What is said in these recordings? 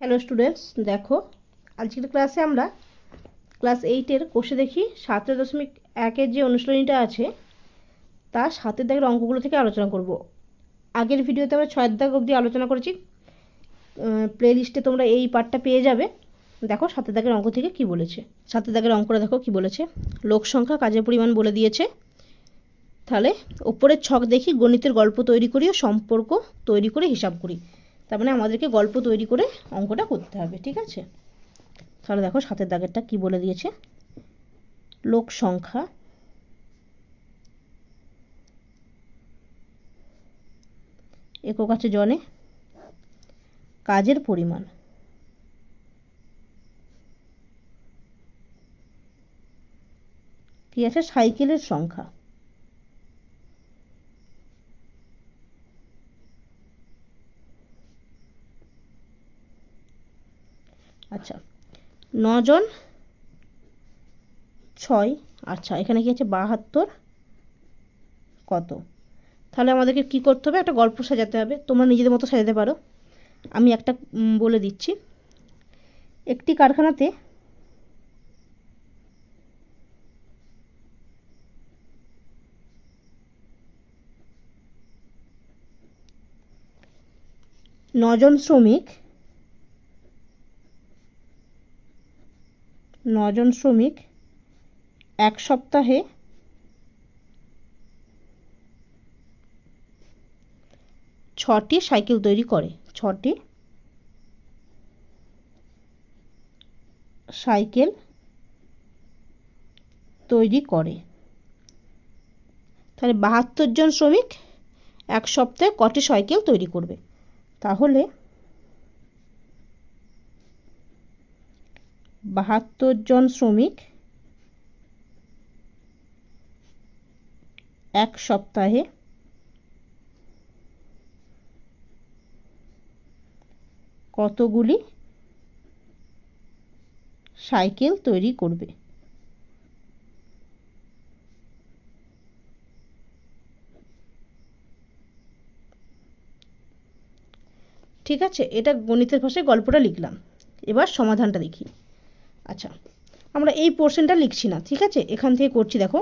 Hello students দেখো, আজকের ক্লাসে আমরা ক্লাস এইটের কোষে দেখি সাতের দশমিক একের যে অনুশীলনীটা আছে তার সাতের দাগের অঙ্কগুলো থেকে আলোচনা করব। আগের ভিডিওতে আমরা ছয়ের দাগ অবধি আলোচনা করেছি। প্লে লিস্টে তোমরা এই পার্টটা পেয়ে যাবে। দেখো সাতের দাগের অঙ্ক থেকে কি বলেছে। সাতের দাগের অঙ্কটা দেখো কি বলেছে। লোক সংখ্যা কাজের পরিমাণ বলে দিয়েছে। তাহলে ওপরের ছক দেখি গণিতের গল্প তৈরি করি ও সম্পর্ক তৈরি করে হিসাব করি। তার মানে আমাদেরকে গল্প তৈরি করে অঙ্কটা করতে হবে, ঠিক আছে? তাহলে দেখো সাতের দাগেরটা কি বলে দিয়েছে? লোক সংখ্যা একক আছে জনে। কাজের পরিমাণ কি আছে? সাইকেলের সংখ্যা। আচ্ছা। নজন, ছয় আচ্ছা এখানে কি আছে বাহাত্তর? কত? তাহলে আমাদেরকে কি করতে হবে? একটা গল্প সাজাতে হবে। তোমরা নিজেদের মতো সাজাতে পারো। আমি একটা বলে দিচ্ছি। একটি কারখানাতে নজন শ্রমিক নজন শ্রমিক এক সপ্তাহে ছটি সাইকেল তৈরি করে, ছটি সাইকেল তৈরি করে। তাহলে বাহাত্তর জন শ্রমিক এক সপ্তাহে কটি সাইকেল তৈরি করবে? তাহলে বাহাত্তর জন শ্রমিক এক সপ্তাহে কতগুলি সাইকেল তৈরি করবে? ঠিক আছে, এটা গণিতের ভাষায় গল্পটা লিখলাম। এবার সমাধানটা দেখি। আচ্ছা আমরা এই পোর্শনটা লিখছি না, ঠিক আছে? এখান থেকে করছি, দেখো।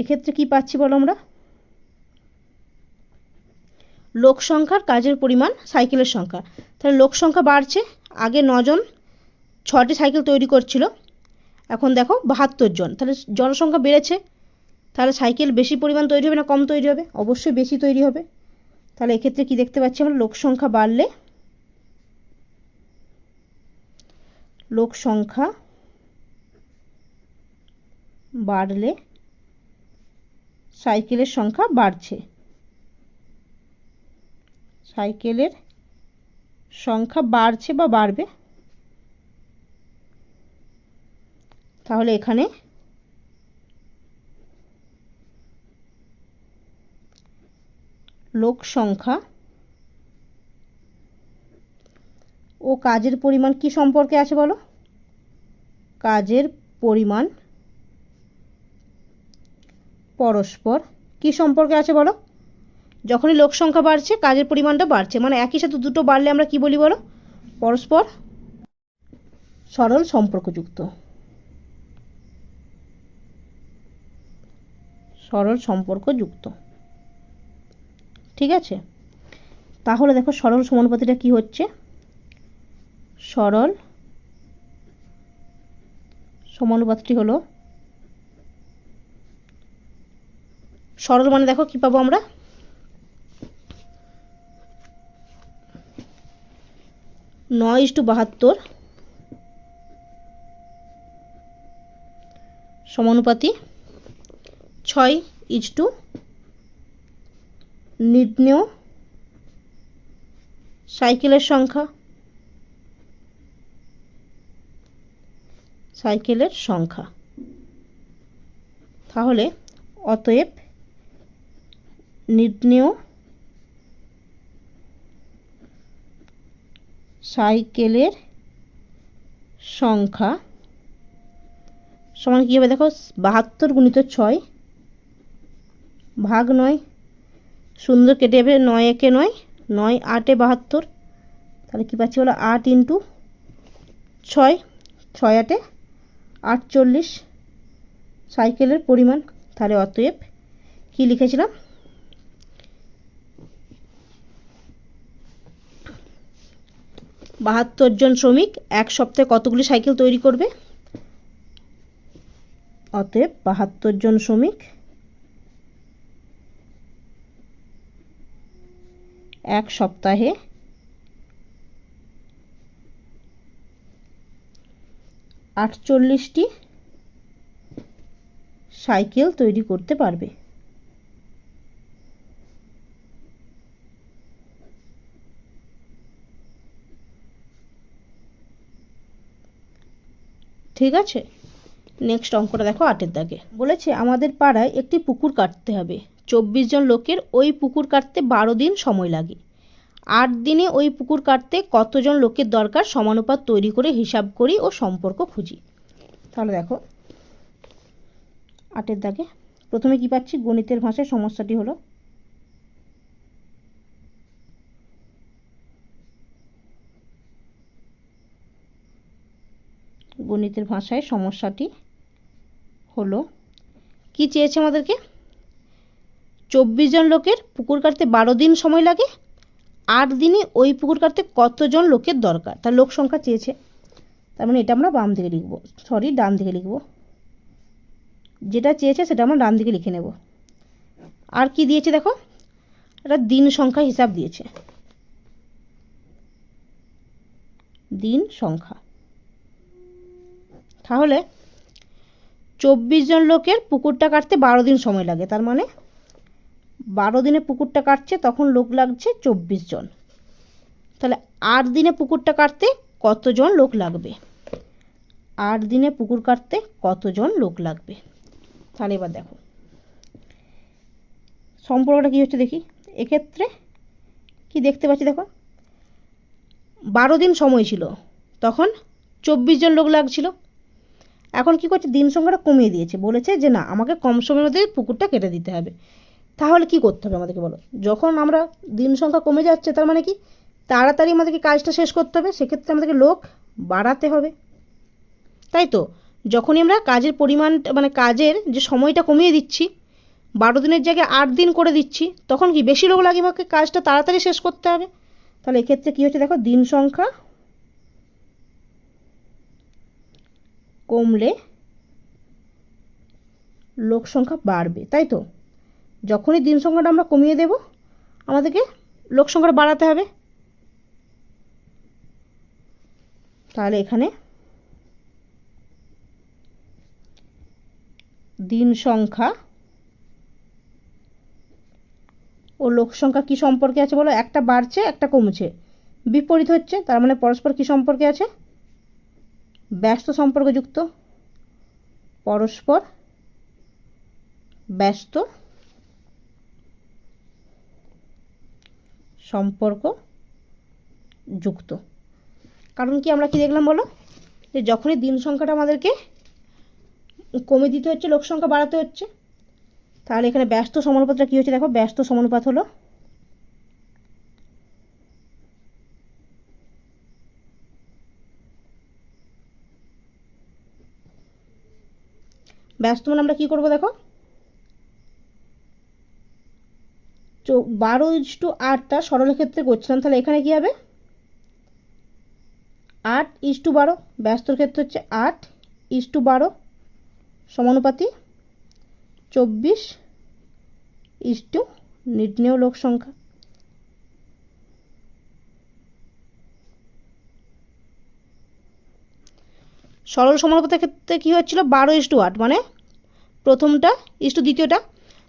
এক্ষেত্রে কি পাচ্ছি বলো আমরা? লোক সংখ্যার কাজের পরিমাণ, সাইকেলের সংখ্যা। তাহলে লোক সংখ্যা বাড়ছে, আগে নজন ছটি সাইকেল তৈরি করছিল। এখন দেখো, বাহাত্তর জন। তাহলে জনসংখ্যা বেড়েছে, তাহলে সাইকেল বেশি পরিমাণ তৈরি হবে না কম তৈরি হবে? অবশ্যই বেশি তৈরি হবে। তাহলে এক্ষেত্রে কি দেখতে পাচ্ছি আমরা? লোক সংখ্যা বাড়লে লোক সংখ্যা বাড়লে সাইকেলের সংখ্যা বাড়ছে। সাইকেলের সংখ্যা বাড়ছে বা বাড়বে, তাহলে এখানে লোক সংখ্যা ও কাজের পরিমাণ কি সম্পর্কে আছে বলো? কাজের পরিমাণ পরস্পর কি সম্পর্কে আছে বলো? যখনই লোক সংখ্যা বাড়ছে, কাজের পরিমাণটা বাড়ছে মানে একই সাথে দুটো বাড়লে আমরা কি বলি বলো? পরস্পর সরল সম্পর্কযুক্ত। সরল সম্পর্কযুক্ত। ঠিক আছে? তাহলে দেখো সরল সমানুপাতিটা কি হচ্ছে? সরল। সমানুপাতটি হলো সরল মানে দেখো কি পাবো আমরা? নয় ইস্টু বাহাত্তর সমানুপাতি ছয় ইজ টু নির্ণেয় সাইকেলের সংখ্যা সাইকেলের সংখ্যা। তাহলে অতএব নির্ণেয় সাইকেলের সংখ্যা সমান কী হবে? দেখো, বাহাত্তর গুণিত ছয় ভাগ নয় সুন্দর কেটে যাবে, নয় একে নয় নয় আটে বাহাত্তর। তাহলে কী পাচ্ছি হলো আট ইন্টু ছয় ছয় আটে আটচল্লিশ সাইকেলের পরিমাণ তাহলে অতএব কি লিখেছিলাম? বাহাত্তর জন শ্রমিক এক সপ্তাহে কতগুলি সাইকেল তৈরি করবে? অতএব বাহাত্তর জন শ্রমিক এক সপ্তাহে আটচল্লিশটি সাইকেল তৈরি করতে পারবে। ঠিক আছে? নেক্সট অঙ্কটা দেখো আটের দাগে। বলেছে, আমাদের পাড়ায় একটি পুকুর কাটতে হবে। চব্বিশ জন লোকের ওই পুকুর কাটতে বারো দিন সময় লাগে। আট দিনে ওই পুকুর কাটতে কতজন লোকের দরকার সমানুপাত তৈরি করে হিসাব করি ও সম্পর্ক খুঁজি। তাহলে দেখো, আটের দাগে। প্রথমে কি পাচ্ছি? গণিতের ভাষায় সমস্যাটি হলো গণিতের ভাষায় সমস্যাটি হলো, কি চেয়েছে আমাদেরকে? চব্বিশ জন লোকের পুকুর কাটতে বারো দিন সময় লাগে আট দিনে ওই পুকুর কাটতে কতজন লোকের দরকার? তার লোক সংখ্যা চেয়েছে। তার মানে এটা আমরা বাম দিকে লিখব। সরি ডান দিকে লিখব। যেটা চেয়েছে সেটা আমরা ডান দিকে লিখে নেব। আর কি দিয়েছে দেখো? এটা দিন সংখ্যা হিসাব দিয়েছে। দিন সংখ্যা। তাহলে চব্বিশ জন লোকের পুকুরটা কাটতে বারো দিন সময় লাগে। তার মানে বারো দিনে পুকুরটা কাটছে, তখন লোক লাগছে চব্বিশ জন। তাহলে আট দিনে পুকুরটা কাটতে কতজন লোক লাগবে? আট দিনে পুকুর কাটতে কতজন লোক লাগবে? তাহলে এবার দেখো। সম্পর্কটা কী হচ্ছে দেখি? এক্ষেত্রে কি দেখতে পাচ্ছি দেখো? বারো দিন সময় ছিল, তখন চব্বিশ জন লোক লাগছিল। এখন কি করছে? দিন সংখ্যাটা কমিয়ে দিয়েছে। বলেছে যে না, আমাকে কম সময়ের মধ্যে পুকুরটা কেটে দিতে হবে। তাহলে কি করতে হবে আমাদেরকে বলো? যখন আমরা দিন সংখ্যা কমে যাচ্ছে, তার মানে কি? তাড়াতাড়ি আমাদেরকে কাজটা শেষ করতে হবে, সেক্ষেত্রে আমাদেরকে লোক বাড়াতে হবে। তাই তো? যখনই আমরা কাজের পরিমাণ মানে কাজের যে সময়টা কমিয়ে দিচ্ছি, বারো দিনের জায়গায় আট দিন করে দিচ্ছি, তখন কি বেশি লোক লাগে আমাকে কাজটা তাড়াতাড়ি শেষ করতে হবে? তাহলে এক্ষেত্রে কী হচ্ছে দেখো, দিন সংখ্যা কমলে লোক সংখ্যা বাড়বে। তাই তো? যখনই দিন সংখ্যাটা আমরা কমিয়ে দেব, আমাদেরকে লোক সংখ্যাটা বাড়াতে হবে। তাহলে এখানে দিন সংখ্যা ও লোক সংখ্যা কি সম্পর্কে আছে বলো? একটা বাড়ছে, একটা কমছে। বিপরীত হচ্ছে, তার মানে পরস্পর কি সম্পর্কে আছে? ব্যস্ত সম্পর্কযুক্ত। পরস্পর ব্যস্ত সম্পর্ক যুক্ত। কারণ কি আমরা কি দেখলাম বলো? যে যখনই দিন সংখ্যাটা আমাদেরকে কমে দিতে হচ্ছে, লোক সংখ্যা বাড়াতে হচ্ছে, তাহলে এখানে ব্যস্ত সমানুপাতটা কী হচ্ছে দেখো? ব্যস্ত সমানুপাত হলো ব্যস্ত মানে আমরা কী করব দেখো? বারো ইস টু আটটা সরলক্ষেত্রে করছিলাম, তাহলে এখানে কি হবে? আট ইস টু বারো, ব্যস্তর ক্ষেত্রে হচ্ছে আট ইস টু বারো সমানুপাতি চব্বিশ ইস টু নির্ণেয় লোক সংখ্যা। সরল সমানুপাতের ক্ষেত্রে কী হচ্ছিল? বারো ইস টু আট মানে প্রথমটা, ইস টু দ্বিতীয়টা,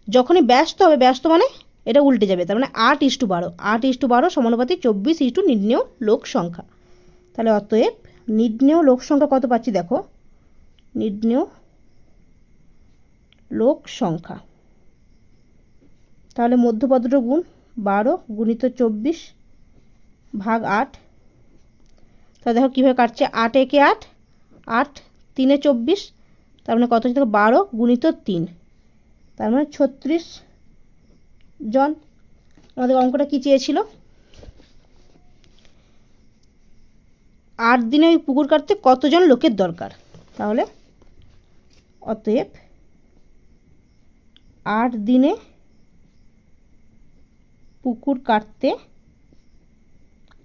যখনই ব্যস্ত হবে, ব্যস্ত মানে এটা উল্টে যাবে, তার মানে আট ইস টু বারো। আট ইস টু বারো সমানুপাতি চব্বিশ ইস টু লোক সংখ্যা। তাহলে অতএব নির্ণেয় লোক সংখ্যা কত পাচ্ছি দেখো? নির্ণেয় লোক সংখ্যা। তাহলে মধ্যপদটা গুণ বারো গুণিত চব্বিশ ভাগ আট। তাহলে দেখো কীভাবে কাটছে? আট একে আট আট তিনে চব্বিশ, তার মানে কত হচ্ছে? দেখো বারো গুণিত তিন। তার মানে ছত্রিশ জন আমাদের অঙ্কটা কি চেয়েছিল? আট দিনে ওই পুকুর কাটতে কতজন লোকের দরকার? তাহলে অতএব আট দিনে পুকুর কাটতে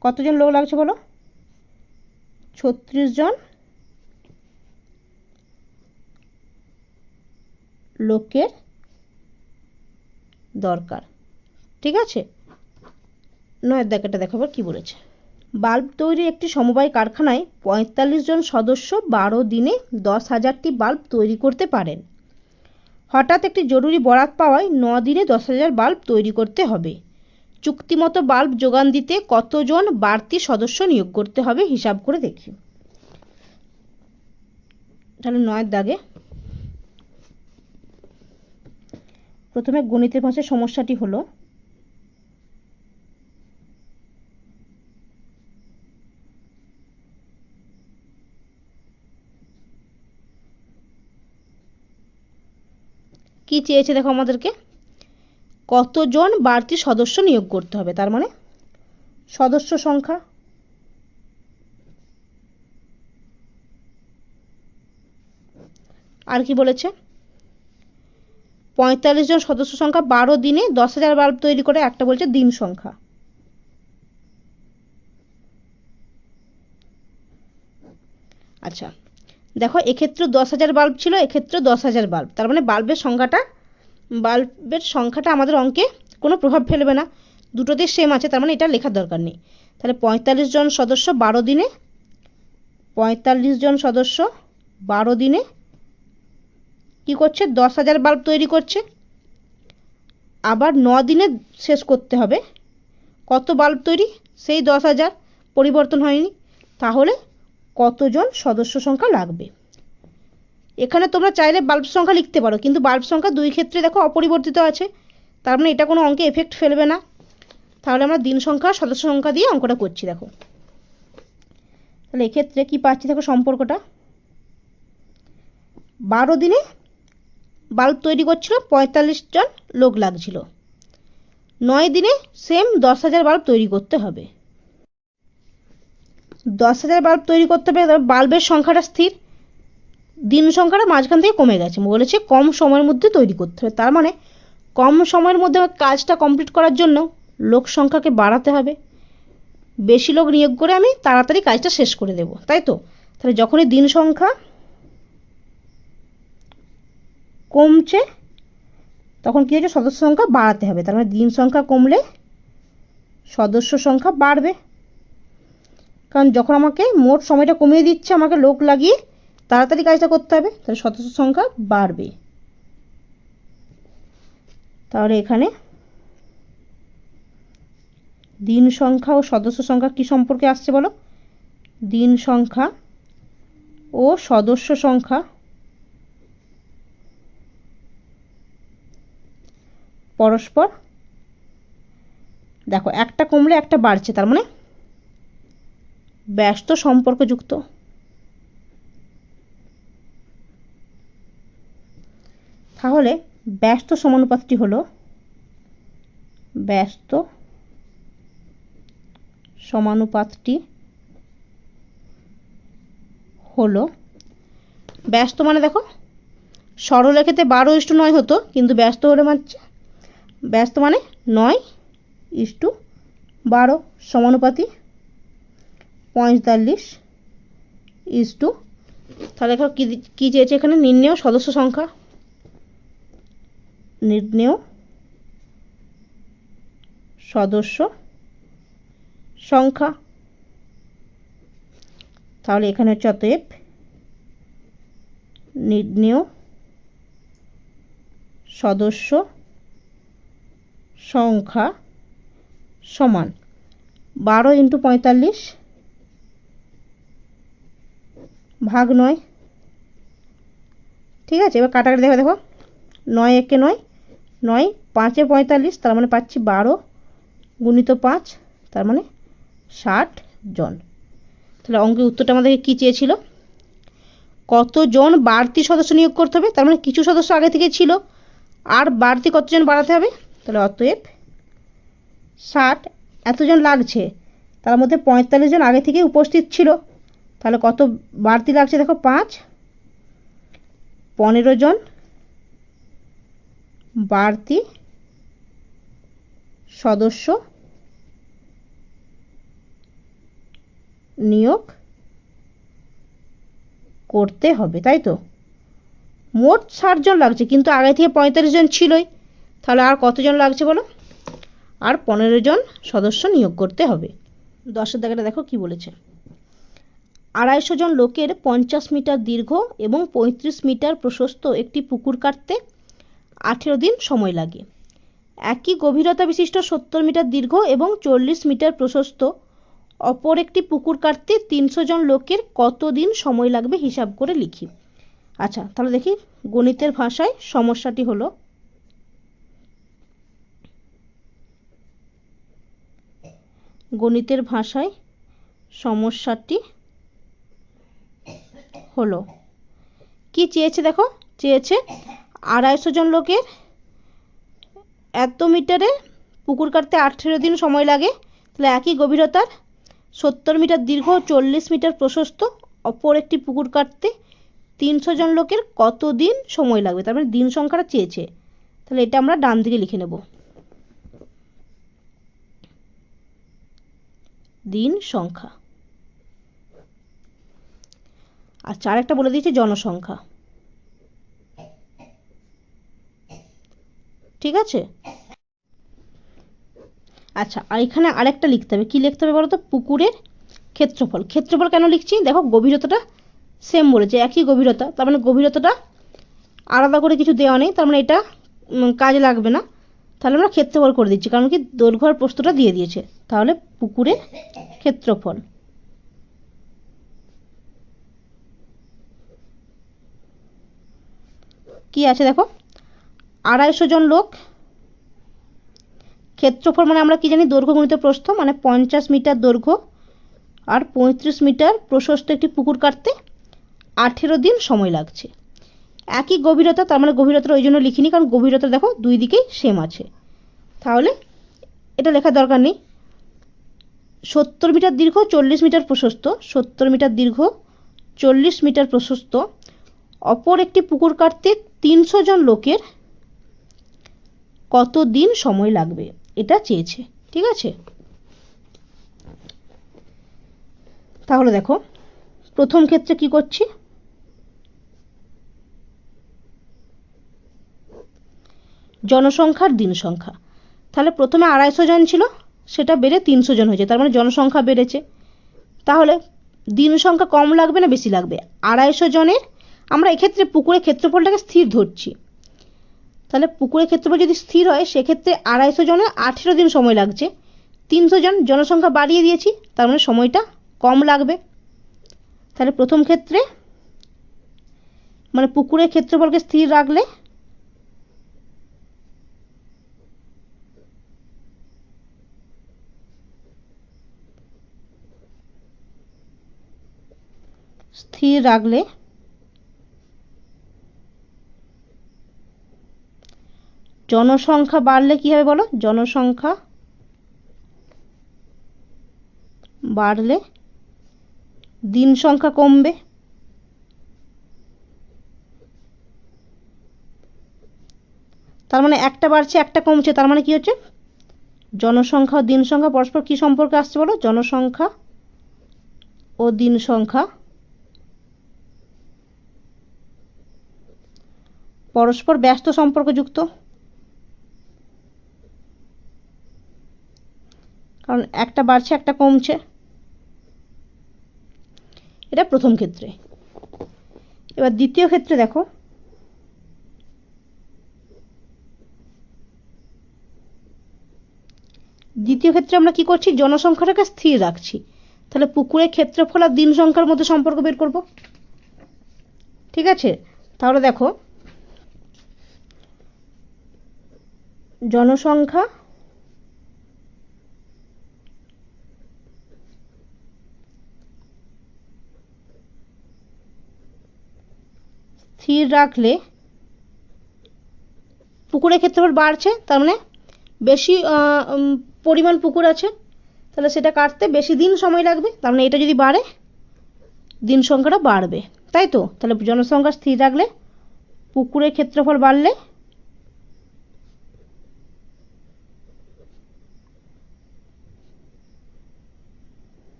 কতজন লোক লাগছে বলো? ছত্রিশ জন লোকের দরকার। ঠিক আছে? নয়ের দেখাটা দেখাবো কি বলেছে। বাল্ব তৈরির একটি সমবায় কারখানায় পঁয়তাল্লিশ জন সদস্য বারো দিনে দশ হাজারটি বাল্ব তৈরি করতে পারেন। হঠাৎ একটি জরুরি বরাত পাওয়ায় ন দিনে দশ হাজার বাল্ব তৈরি করতে হবে। চুক্তিমতো বাল্ব যোগান দিতে কতজন বাড়তি সদস্য নিয়োগ করতে হবে হিসাব করে দেখি। তাহলে নয়ের দাগে প্রথমে গণিতের ভাষায় সমস্যাটি হলো, কি চেয়েছে দেখো আমাদেরকে? কতজন বাড়তি সদস্য নিয়োগ করতে হবে? তার মানে সদস্য সংখ্যা, আর কি বলেছে? পঁয়তাল্লিশ জন সদস্য সংখ্যা, বারো দিনে দশ হাজার বাল্ব তৈরি করে একটা বলছে দিন সংখ্যা। আচ্ছা দেখো, এক্ষেত্রে দশ হাজার বাল্ব ছিল, এক্ষেত্রে দশ হাজার বাল্ব। তার মানে বাল্বের সংখ্যাটা বাল্বের সংখ্যাটা আমাদের অঙ্কে কোনো প্রভাব ফেলবে না। দুটোতে সেম আছে, তার মানে এটা লেখার দরকার নেই। তাহলে পঁয়তাল্লিশ জন সদস্য, বারো দিনে, পঁয়তাল্লিশ জন সদস্য, বারো দিনে কি করছে? দশ হাজার বাল্ব তৈরি করছে। আবার ন দিনে শেষ করতে হবে। কত বাল্ব তৈরি? সেই দশ হাজার। পরিবর্তন হয়নি। তাহলে কতজন সদস্য সংখ্যা লাগবে? এখানে তোমরা চাইলে বাল্ব সংখ্যা লিখতে পারো, কিন্তু বাল্ব সংখ্যা দুই ক্ষেত্রে দেখো অপরিবর্তিত আছে। তার মানে এটা কোনো অঙ্কে এফেক্ট ফেলবে না। তাহলে আমরা দিন সংখ্যা, সদস্য সংখ্যা দিয়ে অঙ্কটা করছি, দেখো। তাহলে এক্ষেত্রে কি পাচ্ছি? দেখো সম্পর্কটা। বারো দিনে বাল্ব তৈরি করছিল, পঁয়তাল্লিশ জন লোক লাগছিল। নয় দিনে সেম দশ হাজার বাল্ব তৈরি করতে হবে। দশ হাজার বাল্ব তৈরি করতে হবে বাল্বের সংখ্যাটা স্থির। দিন সংখ্যাটা মাঝখান থেকে কমে গেছে। বলেছে কম সময়ের মধ্যে তৈরি করতে হবে। তার মানে কম সময়ের মধ্যে কাজটা কমপ্লিট করার জন্য লোক সংখ্যাকে বাড়াতে হবে। বেশি লোক নিয়োগ করে আমি তাড়াতাড়ি কাজটা শেষ করে দেব। তাই তো? তাহলে যখনই দিন সংখ্যা কমছে, তখন কী হচ্ছে সদস্য সংখ্যা বাড়াতে হবে। তার মানে দিন সংখ্যা কমলে সদস্য সংখ্যা বাড়বে। কারণ যখন আমাকে মোট সময়টা কমিয়ে দিচ্ছে, আমাকে লোক লাগিয়ে তাড়াতাড়ি কাজটা করতে হবে, তাহলে সদস্য সংখ্যা বাড়বে। তাহলে এখানে দিন সংখ্যা ও সদস্য সংখ্যা কি সম্পর্কে আসছে বলো? দিন সংখ্যা ও সদস্য সংখ্যা পরস্পর, দেখো, একটা কমলে একটা বাড়ছে, তার মানে ব্যস্ত সম্পর্কযুক্ত। তাহলে ব্যস্ত সমানুপাতটি হলো ব্যস্ত সমানুপাতটি হলো ব্যস্ত মানে দেখো সরলরেখাতে বারো ইস্টু নয় হতো, কিন্তু ব্যস্ত হলে মানছে ব্যস্ত মানে নয় ইস্টু বারো সমানুপাতি পঁয়তাল্লিশ ইস্টু তাহলে দেখো কী কী চেয়েছে এখানে? নির্ণেয় সদস্য সংখ্যা। নির্ণেয় সদস্য সংখ্যা। তাহলে এখানে হচ্ছে অতএব নির্ণেয় সদস্য সংখ্যা সমান। বারো ইন্টু পঁয়তাল্লিশ ভাগ নয়। ঠিক আছে, এবার কাটাকাটি দেখো দেখো। নয় একে নয় নয় পাঁচে পঁয়তাল্লিশ, তার মানে পাচ্ছি বারো গুণিত পাঁচ, তার মানে ষাট জন। তাহলে অঙ্কের উত্তরটা আমাদেরকে কী চেয়েছিল? কতজন বাড়তি সদস্য নিয়োগ করতে হবে? তার মানে কিছু সদস্য আগে থেকে ছিল, আর বাড়তি কতজন বাড়াতে হবে? তাহলে অতএব ষাট এতজন লাগছে, তার মধ্যে পঁয়তাল্লিশ জন আগে থেকে উপস্থিত ছিল। তাহলে কত বাড়তি লাগছে দেখো, পাঁচ। পনেরো জন বাড়তি সদস্য নিয়োগ করতে হবে, তাই তো? মোট ষাট জন লাগছে, কিন্তু আগে থেকে পঁয়তাল্লিশ জন ছিলই। তাহলে আর কতজন লাগছে বলো? আর পনেরো জন সদস্য নিয়োগ করতে হবে। দশের দাগেটা দেখো কি বলেছে। আড়াইশো জন লোকের পঞ্চাশ মিটার দীর্ঘ এবং পঁয়ত্রিশ মিটার প্রশস্ত একটি পুকুর কাটতে আঠেরো দিন সময় লাগে। একই গভীরতা বিশিষ্ট সত্তর মিটার দীর্ঘ এবং চল্লিশ মিটার প্রশস্ত। অপর একটি পুকুর কাটতে তিনশো জন লোকের কত দিন সময় লাগবে হিসাব করে লিখি। আচ্ছা তাহলে দেখি গণিতের ভাষায় সমস্যাটি হলো। গণিতের ভাষায় সমস্যাটি হলো। কি চেয়েছে দেখো? চেয়েছে আড়াইশো জন লোকের এত মিটারে পুকুর কাটতে আঠেরো দিন সময় লাগে। তাহলে একই গভীরতার সত্তর মিটার দীর্ঘ, চল্লিশ মিটার প্রশস্ত, অপর একটি পুকুর কাটতে তিনশো জন লোকের কত দিন সময় লাগবে? তার মানে দিন সংখ্যাটা চেয়েছে। তাহলে এটা আমরা ডান দিকে লিখে নেব। দিন সংখ্যা। আচ্ছা আরেকটা বলে দিয়েছে জনসংখ্যা। ঠিক আছে? আচ্ছা আর এখানে আরেকটা লিখতে হবে। কি লিখতে হবে বলো তো পুকুরের ক্ষেত্রফল। ক্ষেত্রফল কেন লিখছি? দেখো, গভীরতাটা সেম বলেছে, একই গভীরতা। তার মানে গভীরতাটা আলাদা করে কিছু দেওয়া নেই। তার মানে এটা কাজে লাগবে না। তাহলে আমরা ক্ষেত্রফল করে দিচ্ছি, কারণ কি দৈর্ঘ্য আর প্রস্থটা দিয়ে দিয়েছে। তাহলে পুকুরে ক্ষেত্রফল। কি আছে দেখো? আড়াইশো জন লোক। ক্ষেত্রফল মানে আমরা কি জানি? দৈর্ঘ্য গুণিত প্রস্থ মানে পঞ্চাশ মিটার দৈর্ঘ্য আর পঁয়ত্রিশ মিটার প্রশস্ত একটি পুকুর কাটতে আঠেরো দিন সময় লাগছে। একই গভীরতা, তার মানে গভীরতাটা ওই জন্য লিখিনি, কারণ গভীরতা দেখো দুই দিকেই সেম আছে। তাহলে এটা লেখার দরকার নেই। সত্তর মিটার দীর্ঘ, চল্লিশ মিটার প্রশস্ত। সত্তর মিটার দীর্ঘ, চল্লিশ মিটার প্রশস্ত। অপর একটি পুকুর কাটতে তিনশো জন লোকের কত দিন সময় লাগবে? এটা চেয়েছে। ঠিক আছে? তাহলে দেখো, প্রথম ক্ষেত্রে কি করছি? জনসংখ্যার দিন সংখ্যা তাহলে প্রথমে আড়াইশো জন ছিল, সেটা বেড়ে তিনশো জন হয়েছে, তার মানে জনসংখ্যা বেড়েছে। তাহলে দিন সংখ্যা কম লাগবে না বেশি লাগবে? আড়াইশো জনের আমরা এক্ষেত্রে পুকুরের ক্ষেত্রফলটাকে স্থির ধরছি। তাহলে পুকুরের ক্ষেত্রফল যদি স্থির হয়, সেক্ষেত্রে আড়াইশো জনের আঠেরো দিন সময় লাগছে। তিনশো জন জনসংখ্যা বাড়িয়ে দিয়েছি, তার মানে সময়টা কম লাগবে। তাহলে প্রথম ক্ষেত্রে মানে পুকুরের ক্ষেত্রফলকে স্থির রাখলে স্থির রাখলে জনসংখ্যা বাড়লে কি হবে বলো? জনসংখ্যা বাড়লে দিন সংখ্যা কমবে। তার মানে একটা বাড়ছে, একটা কমছে, তার মানে কি হচ্ছে? জনসংখ্যা ও দিন সংখ্যা পরস্পর কি সম্পর্কে আসছে বলো? জনসংখ্যা ও দিন সংখ্যা পরস্পর ব্যস্ত সম্পর্কযুক্ত? কারণ একটা বাড়ছে, একটা কমছে। এটা প্রথম ক্ষেত্রে। এবার দ্বিতীয় ক্ষেত্রে দেখো। দ্বিতীয় ক্ষেত্রে আমরা কি করছি? জনসংখ্যাটাকে স্থির রাখছি। তাহলে পুকুরের ক্ষেত্রফল আর দিন সংখ্যার মধ্যে সম্পর্ক বের করব। ঠিক আছে? তাহলে দেখো জনসংখ্যা, স্থির রাখলে পুকুরের ক্ষেত্রফল বাড়ছে, তার মানে বেশি পরিমাণ পুকুর আছে, তাহলে সেটা কাটতে বেশি দিন সময় লাগবে, তার মানে এটা যদি বাড়ে, দিন সংখ্যাটা বাড়বে, তাই তো? তাহলে জনসংখ্যা স্থির রাখলে পুকুরের ক্ষেত্রফল বাড়লে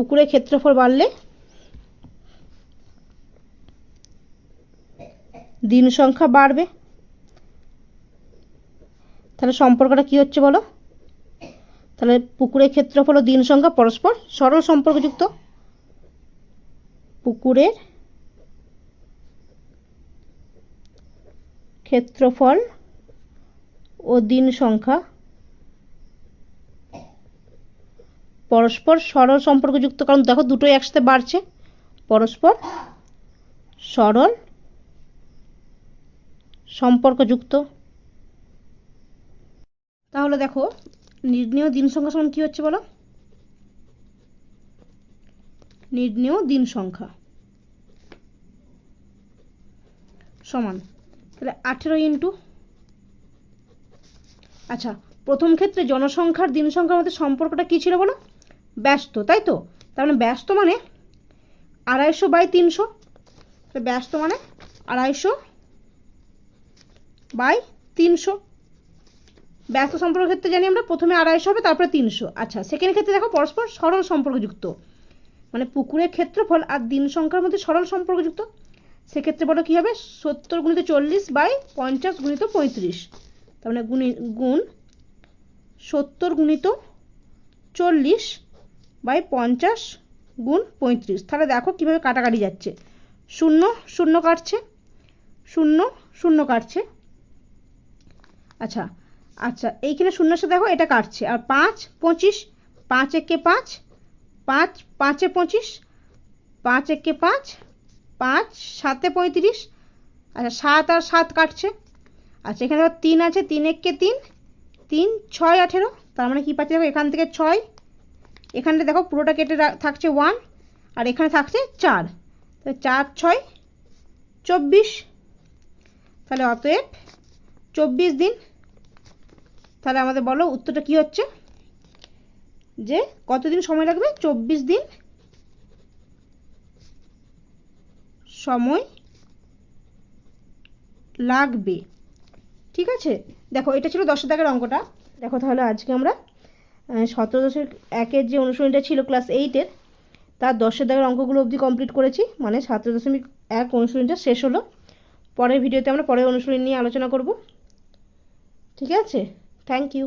পুকুরের ক্ষেত্রফল বাড়লে দিন সংখ্যা বাড়বে। তাহলে সম্পর্কটা কি হচ্ছে বলো? তাহলে পুকুরের ক্ষেত্রফল ও দিন সংখ্যা পরস্পর সরল সম্পর্কযুক্ত। পুকুরের ক্ষেত্রফল ও দিন সংখ্যা পরস্পর সরল সম্পর্কযুক্ত, কারণ দেখো দুটোই একসাথে বাড়ছে। পরস্পর সরল সম্পর্কযুক্ত। তাহলে দেখো, নির্ণেয় দিন সংখ্যা সমান কি হচ্ছে বলো? নির্ণেয় দিন সংখ্যা সমান। তাহলে আঠেরো ইন্টু আচ্ছা প্রথম ক্ষেত্রে জনসংখ্যার দিন সংখ্যার মধ্যে সম্পর্কটা কি ছিল বলো? ব্যস্ত, তাই তো? তার মানে ব্যস্ত মানে আড়াইশো বাই তিনশো। ব্যস্ত মানে আড়াইশো বাই তিনশো। ব্যস্ত সম্পর্কের ক্ষেত্রে জানি আমরা প্রথমে আড়াইশো হবে, তারপরে তিনশো। আচ্ছা সেকেন্ড ক্ষেত্রে দেখো পরস্পর সরল সম্পর্কযুক্ত। মানে পুকুরের ক্ষেত্রফল আর দিন সংখ্যার মধ্যে সরল সম্পর্কযুক্ত। সেক্ষেত্রে বলো কী হবে? সত্তর গুণিত চল্লিশ বাই পঞ্চাশ গুণিত পঁয়ত্রিশ। তার মানে গুণি গুণ সত্তর গুণিত চল্লিশ বাই পঞ্চাশ গুণ পঁয়ত্রিশ। তাহলে দেখো কীভাবে কাটাকাটি যাচ্ছে। শূন্য শূন্য কাটছে। শূন্য শূন্য কাটছে। আচ্ছা আচ্ছা এইখানে শূন্যের সাথে দেখো এটা কাটছে। আর পাঁচ, পঁচিশ, পাঁচ একে পাঁচ পাঁচ, পাঁচে পঁচিশ, পাঁচ একে পাঁচ পাঁচ, সাতে পঁয়ত্রিশ। আচ্ছা সাত আর সাত কাটছে। আচ্ছা এখানে দেখো তিন আছে, তিন একে তিন তিন, ছয়, আঠেরো। তার মানে কী পাচ্ছি? দেখো এখান থেকে ছয় এখানটা দেখো, পুরোটা কেটে থাকছে ওয়ান আর এখানে থাকছে চার। তাহলে চার, ছয়, চব্বিশ। তাহলে অতএব চব্বিশ দিন। তাহলে আমাদের বলো উত্তরটা কি হচ্ছে? যে কতদিন সময় লাগবে? চব্বিশ দিন সময় লাগবে। ঠিক আছে? দেখো, এটা ছিল দশ দাগের অঙ্কটা। দেখো তাহলে আজকে আমরা সতেরো দশের একের যে অনুশীলনীটা ছিল ক্লাস এইটের তার দশের দাগের অঙ্কগুলো অবধি কমপ্লিট করেছি। মানে সতেরো দশমিক এক অনুশীলনটা শেষ হলো। পরের ভিডিওতে আমরা পরের অনুশীলনী নিয়ে আলোচনা করব। ঠিক আছে? Thank you